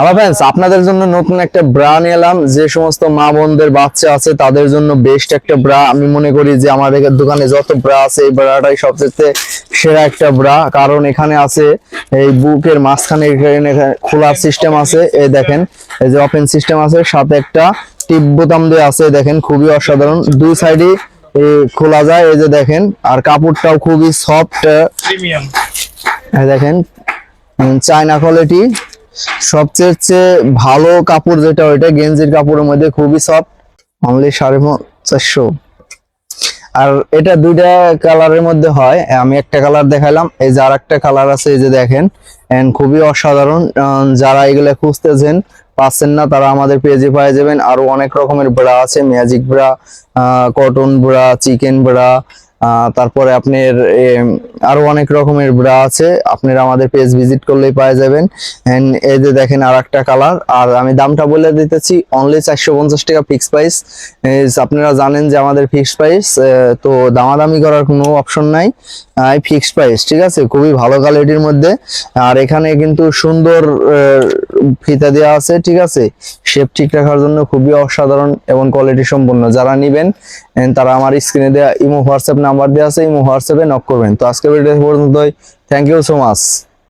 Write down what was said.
Hello friends আপনাদের জন্য নতুন একটা ব্রা নিয়ে এলাম। যে সমস্ত মা বোনদের বাচ্চা আছে তাদের জন্য বেস্ট একটা ব্রা আমি মনে করি যে আমাদের দোকানে যত ব্রা আছে এই ব্রাটাই সবচেয়ে সেরা একটা ব্রা কারণ এখানে আছে এই বুকের মাঝখানে খোলার সিস্টেম আছে। এই দেখেন এই যে ওপেন সিস্টেম আছে সাথে একটা টিপ বোতাম দিয়ে আছে। দেখেন খুবই অসাধারণ। দুই সাইডে খোলা যায়। এই যে দেখেন আর কাপড়টাও খুবই সফট প্রিমিয়াম এই দেখেন চায়না কোয়ালিটি সবচেয়ে চেয়ে ভালো কাপড় যেটা, ওইটা গেঞ্জির কাপড়ের মধ্যে খুবই সফট অনলি সাড়ে চারশো। আর এটা দুইটা কালারের মধ্যে হয়। আমি একটা কালার দেখালাম, এই যে আর একটা কালার আছে, এই যে দেখেন এন্ড খুবই অসাধারণ। যারা এগুলো খুঁজতেছেন, পাচ্ছেন না, তারা আমাদের পেজে পেয়ে যাবেন। আরও অনেক রকমের ব্রা আছে magic bra cotton bra chicken bra তারপরে আপনার আরও অনেক রকমের ব্রা আছে। আপনারা আমাদের পেজ ভিজিট করলেই পাওয়া যাবেন। এই যে দেখেন আর একটা কালার আর আমি দামটা বলে দিতেছি অনলি চারশো পঞ্চাশ টাকা ফিক্স প্রাইস আপনারা জানেন যে আমাদের ফিক্স প্রাইস তো দামাদামি করার কোনো অপশন নাই। ফিক্স প্রাইস ঠিক আছে? খুবই ভালো কোয়ালিটির মধ্যে। আর এখানে কিন্তু সুন্দর ফিতা দেওয়া আছে, ঠিক আছে? শেপ ঠিক রাখার জন্য খুবই অসাধারণ এবং কোয়ালিটি সম্পন্ন। যারা নেবেন তারা আমার স্ক্রিনে দেওয়া ইমো হোয়াটসঅ্যাপ নাম্বার দেওয়া আছে, ইমো হোয়াটসঅ্যাপে নক করবেন। তো আজকে ভিডিও পর্যন্তই। Thank you so much